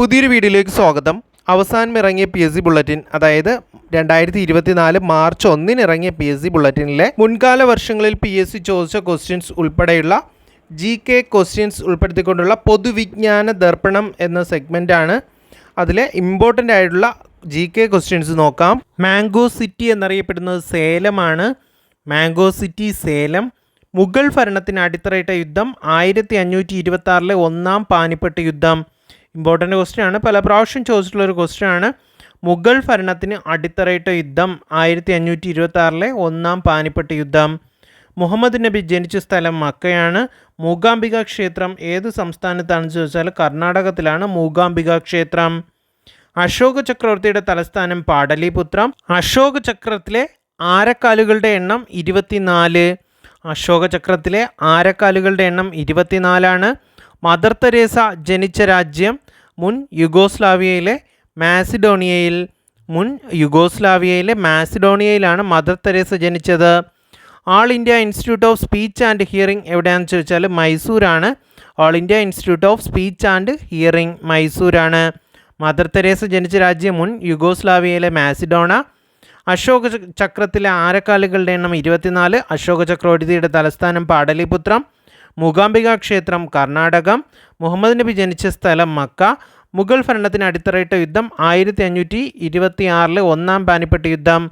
പുതിയൊരു വീഡിയോയിലേക്ക് സ്വാഗതം. അവസാനം ഇറങ്ങിയ പി എസ് സി ബുള്ളറ്റിൻ അതായത് രണ്ടായിരത്തി ഇരുപത്തിനാല് മാർച്ച് ഒന്നിന് ഇറങ്ങിയ പി എസ് സി ബുള്ളറ്റിനിലെ മുൻകാല വർഷങ്ങളിൽ പി എസ് സി ചോദിച്ച ക്വസ്റ്റ്യൻസ് ഉൾപ്പെടെയുള്ള ജി കെ ക്വസ്റ്റ്യൻസ് ഉൾപ്പെടുത്തിക്കൊണ്ടുള്ള പൊതുവിജ്ഞാന ദർപ്പണം എന്ന സെഗ്മെന്റാണ് അതിലെ ഇമ്പോർട്ടന്റ് ആയിട്ടുള്ള ജി കെ ക്വസ്റ്റ്യൻസ് നോക്കാം. മാംഗോ സിറ്റി എന്നറിയപ്പെടുന്നത് സേലമാണ്. Mango city Salem. മുഗൾ ഭരണത്തിന് അടിത്തറയിട്ട യുദ്ധം ആയിരത്തി അഞ്ഞൂറ്റി ഇരുപത്തി ഒന്നാം പാനിപ്പട്ട് യുദ്ധം. ഇമ്പോർട്ടന്റ് ക്വസ്റ്റ്യൻ ആണ്. പല പ്രാവശ്യം ചോദിച്ചിട്ടുള്ള ഒരു ക്വസ്റ്റ്യൻ ആണ്. മുഗൾ ഭരണത്തിന് അടിത്തറയിട്ട യുദ്ധം ആയിരത്തി അഞ്ഞൂറ്റി ഇരുപത്തി ആറിലെ ഒന്നാം പാനിപ്പട്ട് യുദ്ധം. മുഹമ്മദ് നബി ജനിച്ച സ്ഥലം മക്കയാണ്. മൂകാംബിക ക്ഷേത്രം ഏത് സംസ്ഥാനത്താണെന്ന് ചോദിച്ചാൽ കർണാടകത്തിലാണ് മൂകാംബിക ക്ഷേത്രം. അശോക ചക്രവർത്തിയുടെ തലസ്ഥാനം പാടലിപുത്രം. അശോക ചക്രത്തിലെ ആരക്കാലുകളുടെ എണ്ണം ഇരുപത്തിനാല്. അശോക ചക്രത്തിലെ ആരക്കാലുകളുടെ എണ്ണം ഇരുപത്തിനാലാണ്. മദർ തെരേസ ജനിച്ച രാജ്യം മുൻ യുഗോസ്ലാവിയയിലെ മാസിഡോണിയയിൽ മുൻ യുഗോസ്ലാവിയയിലെ മാസിഡോണിയയിലാണ് മദർ തെരേസ ജനിച്ചത്. All India Institute of Speech and Hearing എവിടെയാണെന്ന് ചോദിച്ചാൽ മൈസൂരാണ്. All India Institute of Speech and Hearing മൈസൂരാണ്. Mother Teresa ജനിച്ച രാജ്യം മുൻ യുഗോസ്ലാവിയയിലെ മാസിഡോണ. അശോക ചക്രത്തിലെ ആരക്കാലുകളുടെ എണ്ണം ഇരുപത്തിനാല്. അശോക ചക്രവർത്തിയുടെ തലസ്ഥാനം പാടലിപുത്രം. മൂകാംബിക ക്ഷേത്രം കർണാടകം. മുഹമ്മദ് നബി ജനിച്ച സ്ഥലം മക്ക. മുഗൾ ഭരണത്തിന് അടിത്തറയിട്ട യുദ്ധം ആയിരത്തി അഞ്ഞൂറ്റി ഇരുപത്തി ആറിലെ ഒന്നാം പാനിപ്പെട്ട യുദ്ധം.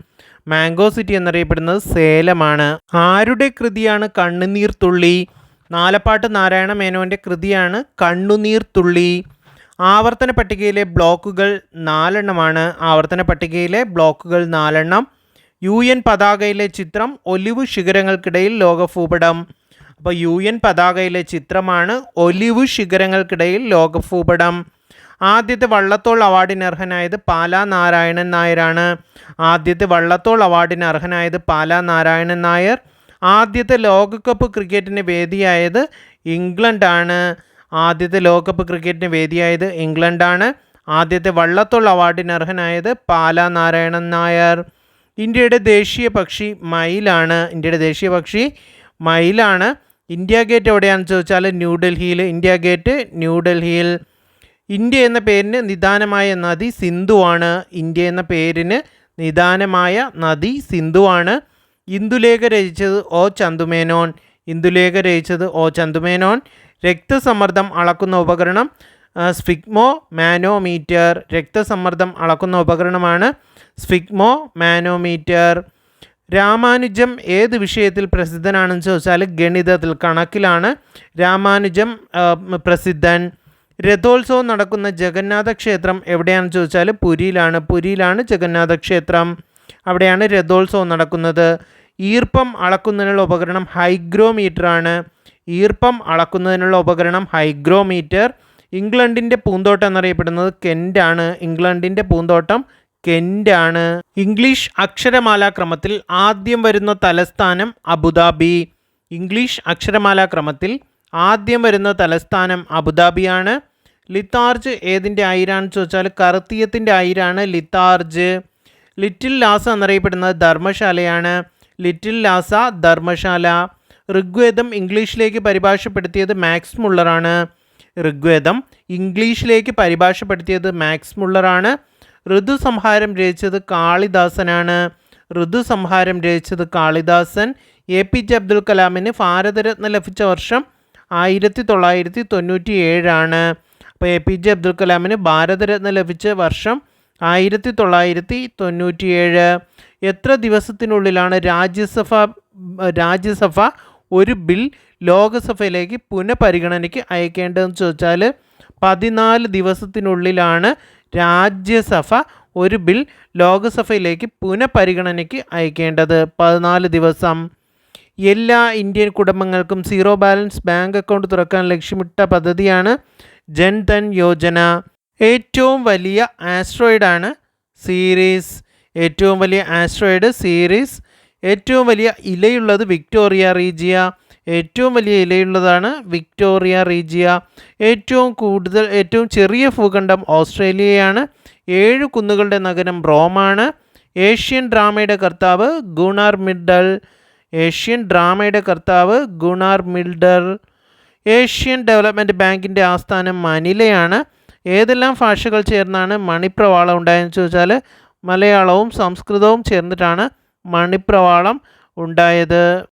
മാംഗോ സിറ്റി എന്നറിയപ്പെടുന്നത് സേലമാണ്. ആരുടെ കൃതിയാണ് കണ്ണുനീർ തുള്ളി? നാലപ്പാട്ട് നാരായണ മേനോന്റെ കൃതിയാണ് കണ്ണുനീർ തുള്ളി. ആവർത്തന പട്ടികയിലെ ബ്ലോക്കുകൾ നാലെണ്ണമാണ്. ആവർത്തന പട്ടികയിലെ ബ്ലോക്കുകൾ നാലെണ്ണം. യു എൻ പതാകയിലെ ചിത്രം ഒലിവ് ശിഖരങ്ങൾക്കിടയിൽ ലോകഭൂപടം. അപ്പോൾ യു എൻ പതാകയിലെ ചിത്രമാണ് ഒലിവ് ശിഖരങ്ങൾക്കിടയിൽ ലോകഭൂപടം. ആദ്യത്തെ വള്ളത്തോൾ അവാർഡിന് അർഹനായത് പാലാ നാരായണൻ നായരാണ്. ആദ്യത്തെ വള്ളത്തോൾ അവാർഡിന് അർഹനായത് പാലാ നാരായണൻ നായർ. ആദ്യത്തെ ലോകകപ്പ് ക്രിക്കറ്റിന് വേദിയായത് ഇംഗ്ലണ്ടാണ്. ആദ്യത്തെ ലോകകപ്പ് ക്രിക്കറ്റിന് വേദിയായത് ഇംഗ്ലണ്ടാണ്. ആദ്യത്തെ വള്ളത്തോൾ അവാർഡിന് അർഹനായത് പാലാ നാരായണൻ നായർ. ഇന്ത്യയുടെ ദേശീയ പക്ഷി മയിലാണ്. ഇന്ത്യയുടെ ദേശീയ പക്ഷി മയിലാണ്. ഇന്ത്യ ഗേറ്റ് എവിടെയാണെന്ന് ചോദിച്ചാൽ ന്യൂഡൽഹിയിൽ ഇന്ത്യ ഗേറ്റ് ന്യൂഡൽഹിയിൽ ഇന്ത്യ എന്ന പേരിന് നിദാനമായ നദി സിന്ധുവാണ് ഇന്ത്യ എന്ന പേരിന് നിദാനമായ നദി സിന്ധുവാണ് ഇന്ദുലേഖ രചിച്ചത് ഒ ചന്തുമേനോൻ. ഇന്ദുലേഖ രചിച്ചത് ഒ ചന്തുമേനോൻ. രക്തസമ്മർദ്ദം അളക്കുന്ന ഉപകരണം സ്ഫിഗ്മോ മാനോമീറ്റർ. രക്തസമ്മർദ്ദം അളക്കുന്ന ഉപകരണമാണ് സ്ഫിഗ്മോ മാനോമീറ്റർ. രാമാനുജം ഏത് വിഷയത്തിൽ പ്രസിദ്ധനാണെന്ന് ചോദിച്ചാൽ ഗണിതത്തിൽ കണക്കിലാണ്. രാമാനുജം പ്രസിദ്ധൻ. രഥോത്സവം നടക്കുന്ന ജഗന്നാഥ ക്ഷേത്രം എവിടെയാണെന്ന് ചോദിച്ചാൽ പുരിയിലാണ്. പുരിയിലാണ് ജഗന്നാഥ ക്ഷേത്രം. അവിടെയാണ് രഥോത്സവം നടക്കുന്നത്. ഈർപ്പം അളക്കുന്നതിനുള്ള ഉപകരണം ഹൈഗ്രോമീറ്റർ ആണ് ഈർപ്പം അളക്കുന്നതിനുള്ള ഉപകരണം ഹൈഗ്രോമീറ്റർ. ഇംഗ്ലണ്ടിന്റെ പൂന്തോട്ടം എന്നറിയപ്പെടുന്നത് കെന്റാണ് ഇംഗ്ലണ്ടിന്റെ പൂന്തോട്ടം കെന്റാണ് ഇംഗ്ലീഷ് അക്ഷരമാലാ ക്രമത്തിൽ ആദ്യം വരുന്ന തലസ്ഥാനം അബുദാബി. ഇംഗ്ലീഷ് അക്ഷരമാലാ ക്രമത്തിൽ ആദ്യം വരുന്ന തലസ്ഥാനം അബുദാബിയാണ് ലിത്താർജ് ഏതിന്റെ ആയിരാണെന്ന് ചോദിച്ചാൽ കറുത്തിയത്തിന്റെ ആയിരാണ് ലിത്താർജ്. ലിറ്റിൽ ലാസ എന്നറിയപ്പെടുന്നത് ധർമ്മശാലയാണ്. ലിറ്റിൽ ലാസ ധർമ്മശാല. ഋഗ്വേദം ഇംഗ്ലീഷിലേക്ക് പരിഭാഷപ്പെടുത്തിയത് മാക്സ് മുള്ളറാണ്. ഋഗ്വേദം ഇംഗ്ലീഷിലേക്ക് പരിഭാഷപ്പെടുത്തിയത് മാക്സ് മുള്ളറാണ്. ഋതുസംഹാരം രചിച്ചത് കാളിദാസനാണ്. ഋതുസംഹാരം രചിച്ചത് Kalidasan. A P J Abdul കലാമിന് ഭാരതരത്ന ലഭിച്ച വർഷം ആയിരത്തി തൊള്ളായിരത്തി തൊണ്ണൂറ്റി ഏഴാണ് അപ്പോൾ എ പി ജെ അബ്ദുൽ കലാമിന് ഭാരതരത്ന ലഭിച്ച വർഷം ആയിരത്തി തൊള്ളായിരത്തി തൊണ്ണൂറ്റിയേഴ് എത്ര ദിവസത്തിനുള്ളിലാണ് രാജ്യസഭ രാജ്യസഭ ഒരു ബിൽ ലോകസഭയിലേക്ക് പുനഃപരിഗണനയ്ക്ക് അയക്കേണ്ടതെന്ന് ചോദിച്ചാൽ പതിനാല് ദിവസത്തിനുള്ളിലാണ് രാജ്യസഭ ഒരു ബിൽ ലോകസഭയിലേക്ക് പുനഃപരിഗണനയ്ക്ക് അയക്കേണ്ടത്. പതിനാല് ദിവസം. എല്ലാ ഇന്ത്യൻ കുടുംബങ്ങൾക്കും സീറോ ബാലൻസ് ബാങ്ക് അക്കൗണ്ട് തുറക്കാൻ ലക്ഷ്യമിട്ട പദ്ധതിയാണ് ജൻധൻ യോജന. ഏറ്റവും വലിയ ആസ്ട്രോയിഡാണ് സീരീസ്. ഏറ്റവും വലിയ ആസ്ട്രോയിഡ് സീരീസ്. ഏറ്റവും വലിയ ഇലയുള്ളത് വിക്ടോറിയ റീജിയ. ഏറ്റവും വലിയ ഇലയുള്ളതാണ് വിക്ടോറിയ റീജിയ. ഏറ്റവും കൂടുതൽ ഏറ്റവും ചെറിയ ഭൂഖണ്ഡം ഓസ്ട്രേലിയയാണ്. ഏഴ് കുന്നുകളുടെ നഗരം റോമാണ്. ഏഷ്യൻ ഡ്രാമയുടെ കർത്താവ് ഗുണാർ മിഡൽ ഏഷ്യൻ ഡ്രാമയുടെ കർത്താവ് ഗുണാർ മിൽഡർ. ഏഷ്യൻ ഡെവലപ്മെന്റ് ബാങ്കിന്റെ ആസ്ഥാനം മനിലയാണ്. ഏതെല്ലാം ഭാഷകൾ ചേർന്നാണ് മണിപ്രവാളം ഉണ്ടായതെന്ന് ചോദിച്ചാൽ മലയാളവും സംസ്കൃതവും ചേർന്നിട്ടാണ് മണിപ്രവാളം ഉണ്ടായത്.